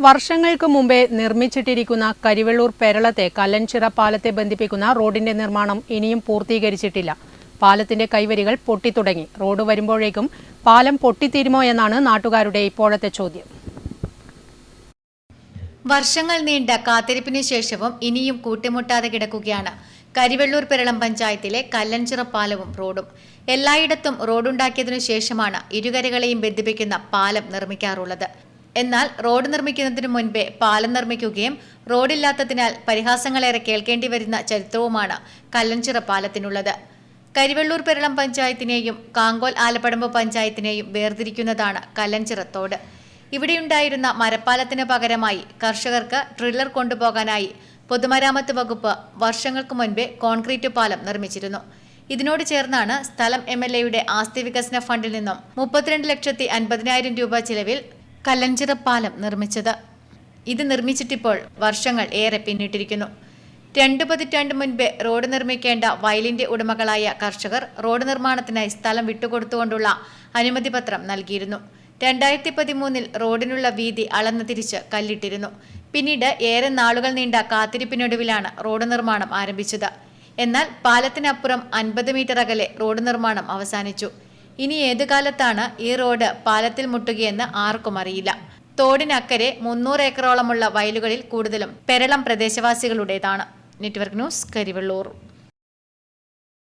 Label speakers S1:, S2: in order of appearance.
S1: വർഷങ്ങൾക്ക് മുമ്പേ നിർമ്മിച്ചിട്ടിരിക്കുന്ന കരിവെള്ളൂർ പെരളത്തെ കല്ലൻചിറ പാലത്തെ ബന്ധിപ്പിക്കുന്ന റോഡിന്റെ നിർമ്മാണം ഇനിയും പൂർത്തീകരിച്ചിട്ടില്ല. പാലത്തിന്റെ കൈവരികൾ പൊട്ടിത്തുടങ്ങി. റോഡ് വരുമ്പോഴേക്കും പാലം പൊട്ടിത്തീരുമോ എന്നാണ് നാട്ടുകാരുടെ ഇപ്പോഴത്തെ ചോദ്യം.
S2: വർഷങ്ങൾ നീണ്ട കാത്തിരിപ്പിന് ശേഷവും ഇനിയും കൂട്ടിമുട്ടാതെ കിടക്കുകയാണ് കരിവെള്ളൂർ പെരളം പഞ്ചായത്തിലെ കല്ലൻചിറ പാലവും റോഡും. എല്ലായിടത്തും റോഡുണ്ടാക്കിയതിനു ശേഷമാണ് ഇരുകരകളെയും ബന്ധിപ്പിക്കുന്ന പാലം നിർമ്മിക്കാറുള്ളത്. എന്നാൽ റോഡ് നിർമ്മിക്കുന്നതിനു മുൻപേ പാലം നിർമ്മിക്കുകയും റോഡില്ലാത്തതിനാൽ പരിഹാസങ്ങളേറെ കേൾക്കേണ്ടി വരുന്ന ചരിത്രവുമാണ് കല്ലഞ്ചിറ പാലത്തിനുള്ളത്. കരിവെള്ളൂർ പെരളം പഞ്ചായത്തിനെയും കാങ്കോൽ ആലപ്പടമ്പ് പഞ്ചായത്തിനെയും വേർതിരിക്കുന്നതാണ് കല്ലഞ്ചിറത്തോട് ഇവിടെയുണ്ടായിരുന്ന മരപ്പാലത്തിന് പകരമായി കർഷകർക്ക് ട്രില്ലർ കൊണ്ടുപോകാനായി പൊതുമരാമത്ത് വകുപ്പ് വർഷങ്ങൾക്ക് മുൻപേ കോൺക്രീറ്റ് പാലം നിർമ്മിച്ചിരുന്നു. ഇതിനോട് ചേർന്നാണ് സ്ഥലം എം എൽ എയുടെ ആസ്തി വികസന ഫണ്ടിൽ നിന്നും മുപ്പത്തിരണ്ട് ലക്ഷത്തി അൻപതിനായിരം രൂപ ചിലവിൽ കല്ലഞ്ചിറ പാലം നിർമ്മിച്ചത്. ഇത് നിർമ്മിച്ചിട്ടിപ്പോൾ വർഷങ്ങൾ ഏറെ പിന്നിട്ടിരിക്കുന്നു. രണ്ടു പതിറ്റാണ്ട് മുൻപ് റോഡ് നിർമ്മിക്കേണ്ട വയലിന്റെ ഉടമകളായ കർഷകർ റോഡ് നിർമ്മാണത്തിനായി സ്ഥലം വിട്ടുകൊടുത്തുകൊണ്ടുള്ള അനുമതി പത്രം നൽകിയിരുന്നു. രണ്ടായിരത്തി പതിമൂന്നിൽ റോഡിനുള്ള വീതി അളന്നു തിരിച്ച് കല്ലിട്ടിരുന്നു. പിന്നീട് ഏറെ നാളുകൾ നീണ്ട കാത്തിരിപ്പിനൊടുവിലാണ് റോഡ് നിർമ്മാണം ആരംഭിച്ചത്. എന്നാൽ പാലത്തിനപ്പുറം അൻപത് മീറ്റർ അകലെ റോഡ് നിർമ്മാണം അവസാനിച്ചു. ഇനി ഏതു കാലത്താണ് ഈ റോഡ് പാലത്തിൽ മുട്ടുകയെന്ന് ആർക്കും അറിയില്ല. തോടിനക്കരെ മുന്നൂറ് ഏക്കറോളമുള്ള വയലുകളിൽ കൂടുതലും പെരളം പ്രദേശവാസികളുടേതാണ്. Network news Karivellur.